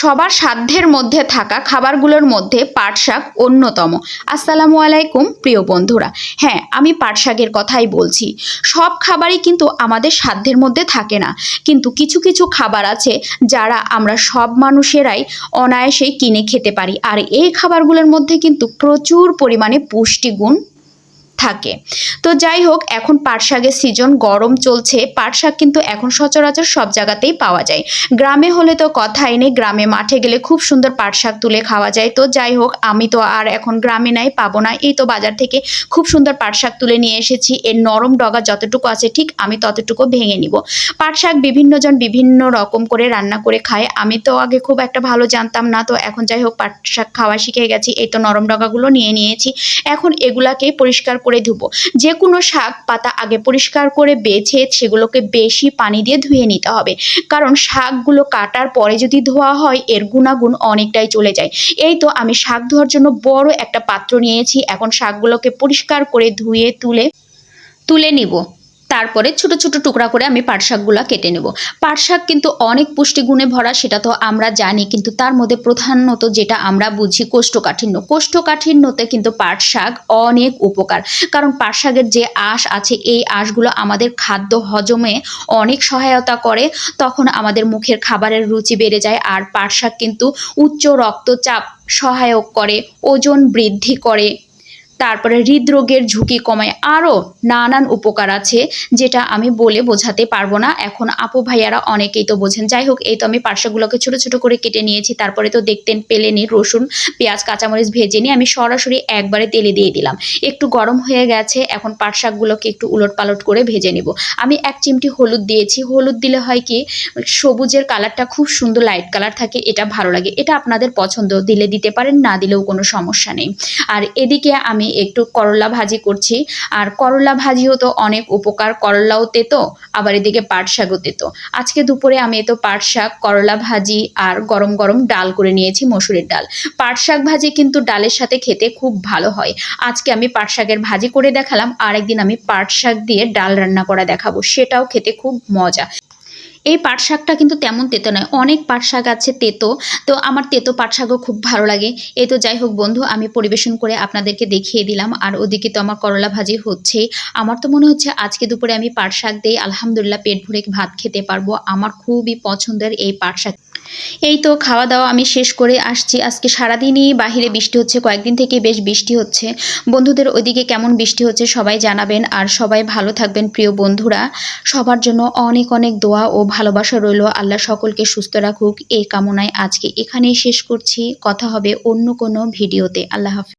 সবার সাধ্যের মধ্যে থাকা খাবারগুলোর মধ্যে পাট শাক অন্যতম। আসসালামু আলাইকুম, প্রিয় বন্ধুরা। হ্যাঁ আমি পাট শাকের কথাই বলছি। সব খাবারই কিন্তু আমাদের সাধ্যের মধ্যে থাকে না। কিন্তু কিছু কিছু খাবার আছে যারা আমরা সব মানুষেরাই অনায়াসেই কিনে খেতে পারি। আর এই খাবারগুলোর মধ্যে কিন্তু প্রচুর পরিমাণে পুষ্টিগুণ থাকে। তো যাই হোক, এখন পাট শাকের সিজন গরম চলছে। পাট শাক কিন্তু এখন সচরাচর সব জায়গাতেই পাওয়া যায়। গ্রামে হলে তো কথাই নেই, গ্রামে মাঠে গেলে খুব সুন্দর পাট শাক তুলে খাওয়া যায়। তো যাই হোক, আমি তো আর এখন গ্রামে নাই, পাবো না। এই তো বাজার থেকে খুব সুন্দর পাট শাক তুলে নিয়ে এসেছি। এর নরম ডগা যতটুকু আছে, ঠিক আমি ততটুকু ভেঙে নিব। পাট শাক বিভিন্নজন বিভিন্ন রকম করে রান্না করে খায়। আমি তো আগে খুব একটা ভালো জানতাম না। তো এখন যাই হোক পাট শাক খাওয়া শিখে গেছি। এই তো নরম ডগাগুলো নিয়ে নিয়েছি। এখন এগুলাকে পরিষ্কার করে ধুবো। যে কোনো শাক পাতা আগে পরিষ্কার করে বেছে সেগুলোকে বেশি পানি দিয়ে ধুয়ে নিতে হবে। কারণ শাকগুলো কাটার পরে যদি ধোয়া হয়, এর গুণাগুণ অনেকটাই চলে যায়। এই তো আমি শাক ধোয়ার জন্য বড় একটা পাত্র নিয়েছি। এখন শাকগুলোকে পরিষ্কার করে ধুয়ে তুলে তুলে নিব। তারপরে ছোট ছোট টুকরা করে আমি পাট শাকগুলো কেটে নেব। পাট শাক কিন্তু অনেক পুষ্টিগুণে ভরা, সেটা তো আমরা জানি, কিন্তু তার মধ্যে প্রধানত যেটা আমরা বুঝি কোষ্ঠকাঠিন্য। কোষ্ঠকাঠিন্যতে কিন্তু পাট শাক অনেক উপকার, কারণ পাট শাকের যে আঁশ আছে, এই আঁশগুলো আমাদের খাদ্য হজমে অনেক সহায়তা করে, তখন আমাদের মুখের খাবারের রুচি বেড়ে যায়, আর পাট শাক কিন্তু উচ্চ রক্তচাপ সহায়ক করে, ওজন বৃদ্ধি করে। তারপরে হৃদরোগের ঝুঁকি কমায়। আরও নানান উপকার আছে যেটা আমি বলে বোঝাতে পারব না। এখন আপু ভাইয়ারা অনেকেই তো বোঝেন। যাই হোক, এই তো আমি পার্শ্বগুলোকে ছোট ছোট করে কেটে নিয়েছি। তারপরে তো দেখতেন পেলে পেলেনি রসুন, পেঁয়াজ, কাঁচামরিচ ভেজে নিয়ে আমি সরাসরি একবারে তেলে দিয়ে দিলাম। একটু গরম হয়ে গেছে, এখন পাট শাকগুলোকে একটু উলট পালট করে ভেজে নেব। আমি এক চিমটি হলুদ দিয়েছি। হলুদ দিলে হয় কি, সবুজের কালারটা খুব সুন্দর লাইট কালার থাকে, এটা ভালো লাগে। এটা আপনাদের পছন্দ, দিলে দিতে পারেন, না দিলেও কোনো সমস্যা নেই। আর এদিকে আমি একটু করলা ভাজি করছি। আর করলা ভাজিও তো অনেক উপকার, করলাও তেতো, আবার এদিকে পাট শাকও তেতো। আজকে দুপুরে আমি তো পাট শাক, করলা ভাজি আর গরম গরম ডাল করে নিয়েছি, মসুরের ডাল। পাট শাক ভাজি কিন্তু ডালের সাথে খেতে খুব ভালো হয়। আজকে আমি পাট শাকের ভাজি করে দেখালাম আর একদিন আমি পাট শাক দিয়ে ডাল রান্না করা দেখাবো, সেটাও খেতে খুব মজা। এই পাট শাকটা কিন্তু তেমন তেতো নয়, অনেক পাট শাক আছে তেতো, তো আমার তেতো পাট শাকও খুব ভালো লাগে। এ তো যাই হোক বন্ধু, আমি পরিবেশন করে আপনাদেরকে দেখিয়ে দিলাম, আর ওদিকে তো আমার করলা ভাজি হচ্ছেই। আমার তো মনে হচ্ছে আজকে দুপুরে আমি পাট শাক দিয়ে আলহামদুলিল্লাহ পেট ভরে ভাত খেতে পারব। আমার খুবই পছন্দের এই পাট শাক এই তো খাওয়া দাওয়া আমি শেষ করে আসছি। আজকে সারাদিনই বাহিরে বৃষ্টি হচ্ছে, কয়েকদিন থেকে বেশ বৃষ্টি হচ্ছে। বন্ধুদের ওইদিকে কেমন বৃষ্টি হচ্ছে সবাই জানাবেন আর সবাই ভালো থাকবেন প্রিয় বন্ধুরা। সবার জন্য অনেক অনেক দোয়া ও ভালোবাসা রইল। আল্লাহ সকলকে সুস্থ রাখুক। এই কামনায় আজকে এখানেই শেষ করছি। কথা হবে অন্য কোনো ভিডিওতে। আল্লাহ হাফিজ।